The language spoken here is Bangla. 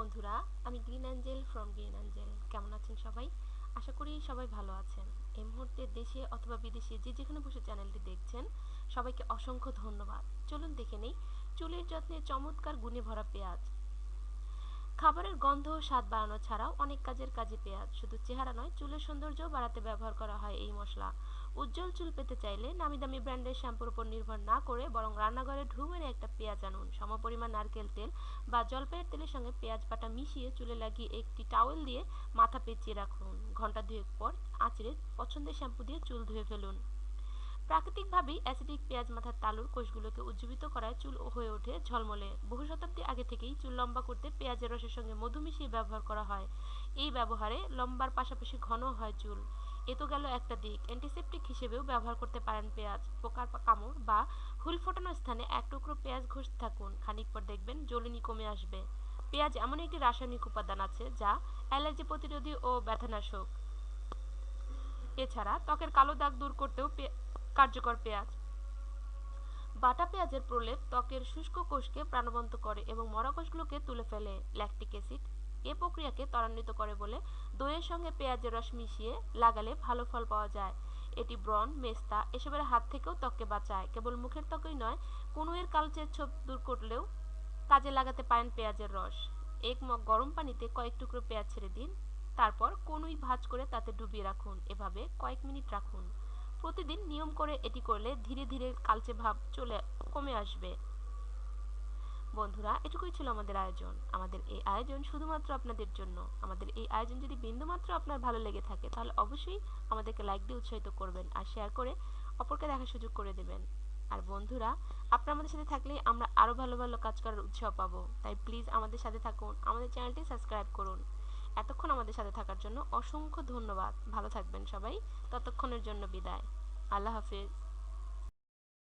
বন্ধুরা, আমি Green Angel from Green Angel. কেমন আছেন সবাই? আশা করি সবাই ভালো আছেন। এই মুহূর্তে দেশে অথবা বিদেশে যে যেখানে বসে চ্যানেলটি দেখছেন, সবাইকে অসংখ্য ধন্যবাদ। চলুন দেখে নেই, চুলের যত্নে চমৎকার গুণে ভরা পেঁয়াজ। খাবারের গন্ধ স্বাদ বাড়ানো ছাড়াও অনেক কাজের কাজে পেঁয়াজ। শুধু চেহারা নয়, চুলের সৌন্দর্য বাড়াতে ব্যবহার করা হয় এই মশলা। উজ্জ্বল চুল পেতে চাইলে নামি দামি ব্র্যান্ডের শ্যাম্পুর উপর নির্ভর না করে বরং রান্নাঘরে ঢু মেরে একটা পেঁয়াজ আনুন। সমপরিমাণ নারকেল তেল বা জলপাইয়ের তেলের সঙ্গে পেঁয়াজ বাটা মিশিয়ে চুলে লাগিয়ে একটি টাওয়েল দিয়ে মাথা পেঁচিয়ে রাখুন। ঘণ্টা দুয়েক পর আঁচড়ে পছন্দের শ্যাম্পু দিয়ে চুল ধুয়ে ফেলুন। প্রাকৃতিকভাবেই অ্যাসিডিক পেঁয়াজ মাথার তালুর কোষগুলোকে উজ্জীবিত করায় চুল হয়ে ওঠে ঝলমলে। বহু শতাব্দী আগে থেকেই চুল লম্বা করতে পেঁয়াজের রসের সঙ্গে মধু মিশিয়ে ব্যবহার করা হয়। এই ব্যবহারে লম্বার পাশাপাশি ঘন হয় চুল। এ তো গেল একটা দিক। অ্যান্টিসেপটিক হিসেবেও ব্যবহার করতে পারেন পেঁয়াজ, পোকার কামড় বা হুল ফোটানোর স্থানে এক টুকরো পেঁয়াজ ঘষতে থাকুন। খানিক পর দেখবেন জ্বলনি কমে আসবে। পেঁয়াজ এমন একটি রাসায়নিক উপাদান আছে যা অ্যালার্জি প্রতিরোধী ও ব্যথানাশক। এছাড়া ত্বকের কালো দাগ দূর করতেও কার্যকর পেঁয়াজ। বাটা পেঁয়াজের প্রলেপ ত্বকের শুষ্ক কোষকে প্রাণবন্ত করে এবং মরা কোষগুলোকে তুলে ফেলে। ল্যাকটিক অ্যাসিড এ প্রক্রিয়াকে ত্বরান্বিত করে বলে দইয়ের সঙ্গে পেঁয়াজের রস মিশিয়ে লাগালে ভালো ফল পাওয়া যায়। এটি ব্রণ, মেস্তা এসবের হাত থেকেও ত্বককে বাঁচায়। কেবল মুখের ত্বকই নয় কনুয়ের কালচের ছোপ দূর করলেও কাজে লাগাতে পারেন পেঁয়াজের রস। এক মগ গরম পানিতে কয়েক টুকরো পেঁয়াজ ছেড়ে দিন। তারপর কনুই ভাঁজ করে তাতে ডুবিয়ে রাখুন। এভাবে কয়েক মিনিট রাখুন। প্রতিদিন নিয়ম করে এটি করলে ধীরে ধীরে কালচে ভাব চলে, কমে আসবে। বন্ধুরা, এটুকুই ছিল আমাদের আয়োজন। আমাদের এই আয়োজন শুধুমাত্র আপনাদের জন্য। আমাদের এই আয়োজন যদি বিন্দুমাত্র আপনার ভালো লেগে থাকে, তাহলে অবশ্যই আমাদেরকে লাইক দিয়ে উৎসাহিত করবেন আর শেয়ার করে অপরকে দেখার সুযোগ করে দেবেন। আর বন্ধুরা, আপনারা আমাদের সাথে থাকলে আমরা আরও ভালো ভালো কাজ করার উৎসাহ পাবো। তাই প্লিজ আমাদের সাথে থাকুন, আমাদের চ্যানেলটি সাবস্ক্রাইব করুন। এতক্ষণ আমাদের সাথে থাকার জন্য অসংখ্য ধন্যবাদ। ভালো থাকবেন সবাই। ততক্ষণের জন্য বিদায়। আল্লাহ হাফিজ।